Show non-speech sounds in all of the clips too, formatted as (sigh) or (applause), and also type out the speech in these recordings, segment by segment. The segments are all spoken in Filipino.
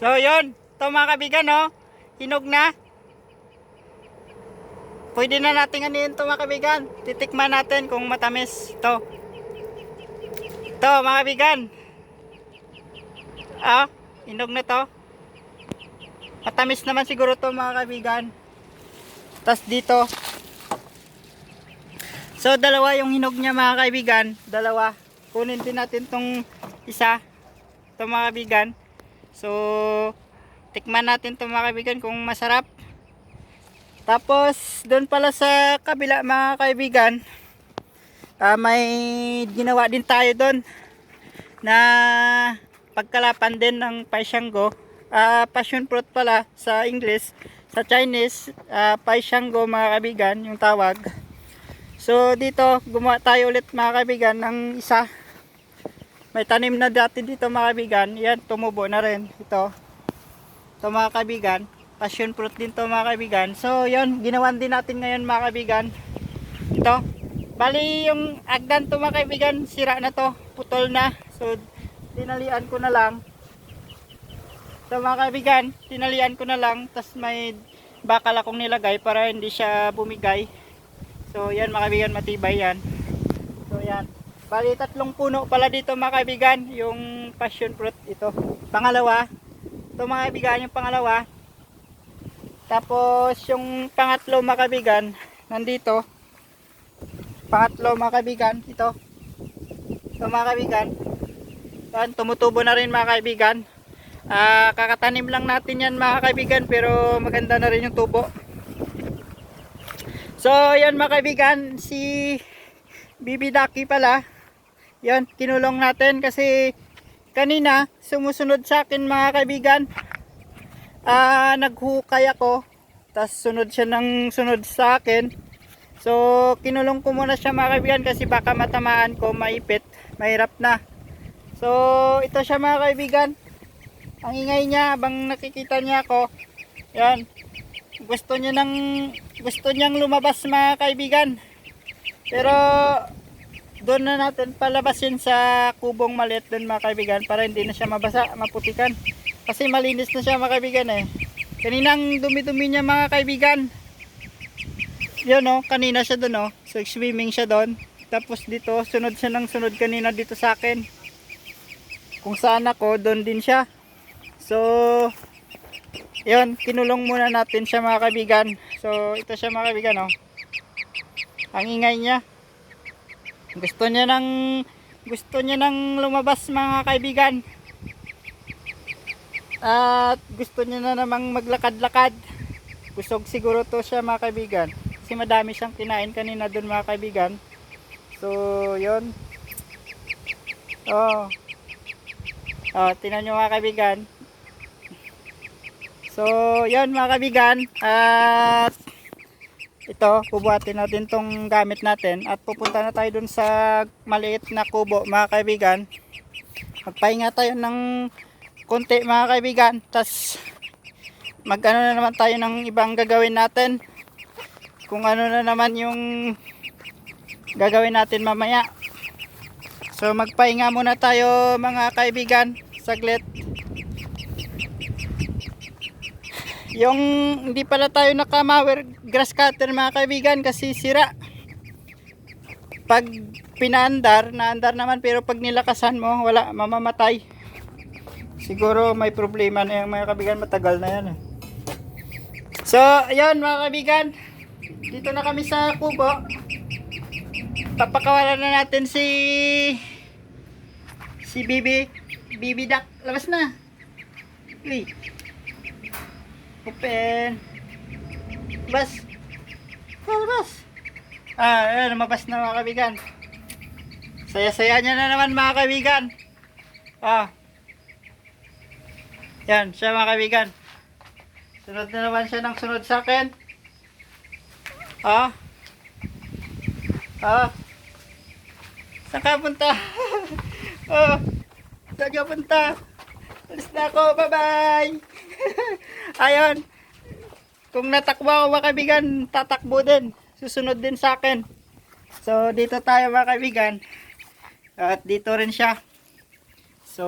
So, yun. Ito mga kaibigan, no? Hinog na. Pwede na natin anin ito mga kaibigan. Titikman natin kung matamis. Ito. Ito mga kaibigan. Ah, hinog na to. Matamis naman siguro to mga kaibigan. Tapos dito. So, dalawa yung hinog niya mga kaibigan. Dalawa. Kunin din natin tong isa. Ito mga kaibigan. So, tikman natin ito mga kaibigan kung masarap. Tapos, doon pala sa kabila mga kaibigan, ah, may ginawa din tayo doon na pagkalapan din ng paisanggo. Ah, passion fruit pala sa English. Sa Chinese, ah, paisanggo mga kaibigan, yung tawag. So, dito, gumawa tayo ulit mga kaibigan ng isa. May tanim na dati dito mga kaibigan. Yan, tumubo na rin. Ito. Ito mga kaibigan. Passion fruit din to mga kaibigan. So, yun. Ginawan din natin ngayon mga kaibigan. Ito. Bali, yung agdan to mga kaibigan. Sira na to. Putol na. So, tinalian ko na lang. Ito mga kaibigan. Tinalian ko na lang. Tapos may bakal akong nilagay para hindi siya bumigay. So, yan mga kaibigan. Matibay yan. So, yan. Bali, tatlong puno pala dito mga kaibigan. Yung passion fruit ito. Pangalawa. Ito mga kaibigan, yung pangalawa. Tapos, yung pangatlo mga kaibigan, nandito. Pangatlo mga kaibigan, ito. Ito mga kaibigan. Yan, tumutubo na rin mga kaibigan. Ah, kakatanim lang natin yan mga kaibigan, pero maganda na rin yung tubo. So, yan mga kaibigan, si Bibi Daki pala. Yan, kinulong natin kasi kanina sumusunod sa akin mga kaibigan. Ah, naghukay ako. Tapos sunod siya ng sunod sa akin. So, kinulong ko muna siya mga kaibigan kasi baka matamaan ko, maipit, mahirap na. So, ito siya mga kaibigan. Ang ingay niya habang nakikita niya ako. Yan. Gusto niya nang gusto niyang lumabas mga kaibigan. Pero doon na natin palabasin sa kubong maliit doon mga kaibigan para hindi na siya mabasa, maputikan. Kasi malinis na siya mga kaibigan eh. Kaninang dumi-dumi niya mga kaibigan. Yun oh, kanina siya doon oh. So swimming siya doon. Tapos dito, sunod siya ng sunod kanina dito sa akin. Kung saan ako, doon din siya. So, yun, kinulong muna natin siya mga kaibigan. So, ito siya mga kaibigan oh. Ang ingay niya. Gusto niya nang gusto niya nang lumabas mga kaibigan. At gusto niya na namang maglakad-lakad. Busog siguro to siya mga kaibigan. Kasi madami siyang kinain kanina doon mga kaibigan. So, yun. Oh. Oh, tinan nyo mga kaibigan. So, yun mga kaibigan. At ito, bubuhatin natin tong gamit natin at pupunta na tayo dun sa maliit na kubo mga kaibigan. Magpahinga tayo ng konti mga kaibigan. Tapos mag-ano na naman tayo ng ibang gagawin natin. Kung ano na naman yung gagawin natin mamaya. So magpahinga muna tayo mga kaibigan. Saglit. Yung hindi pala tayo nakamawer grass cutter mga kaibigan kasi sira. Pag pinaandar, naandar naman pero pag nilakasan mo, wala, mamamatay. Siguro may problema na yung mga kaibigan, matagal na yan. eh. So, ayun mga kaibigan. Dito na kami sa kubo. Papakawalan na natin si si Bibi. Bibi Duck. Labas na. Uy. Open. Labas. Ah, labas. Ah, ayun, lumabas na mga kaibigan. Saya-saya niya na naman mga kaibigan. Ah. Yan, siya mga kaibigan. Sunod na naman siya ng sunod sa akin. Ah. Ah. Saan ka punta? (laughs) oh. Saan ka punta? Alis na ako. Bye-bye. (laughs) Ayun. Kung natakbo ako mga kaibigan, tatakbo din. Susunod din sa akin. So, dito tayo mga kaibigan. At dito rin siya. So,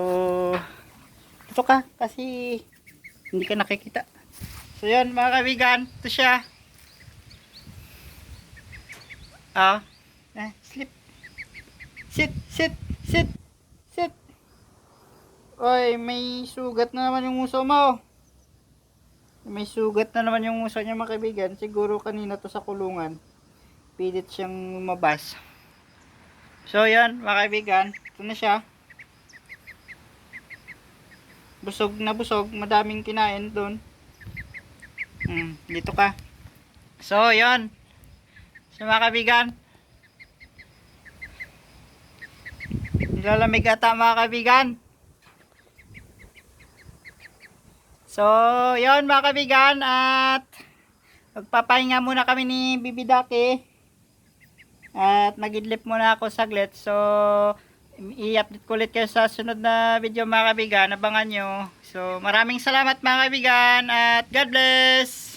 ito ka. Kasi Hindi ka nakikita. So yun mga kaibigan, ito siya. Ah, eh, sleep. Sit, sit, sit, sit. Oy, may sugat na naman yung uso mo. May sugat na naman yung uso niya mga. Siguro kanina to sa kulungan. Pilit siyang lumabas. So yan mga kaibigan, ito na siya. Busog na busog, madaming kinain doon. Hmm, dito ka. So, yon. So, mga kaibigan. Nilalamig ata mga. So, yon mga kaibigan. At magpapahinga muna kami ni Bibidaki. At magidlip muna ako saglit. So, i-update ko ulit kayo sa sunod na video mga kaibigan. Abangan nyo. So, maraming salamat mga kaibigan. At God bless!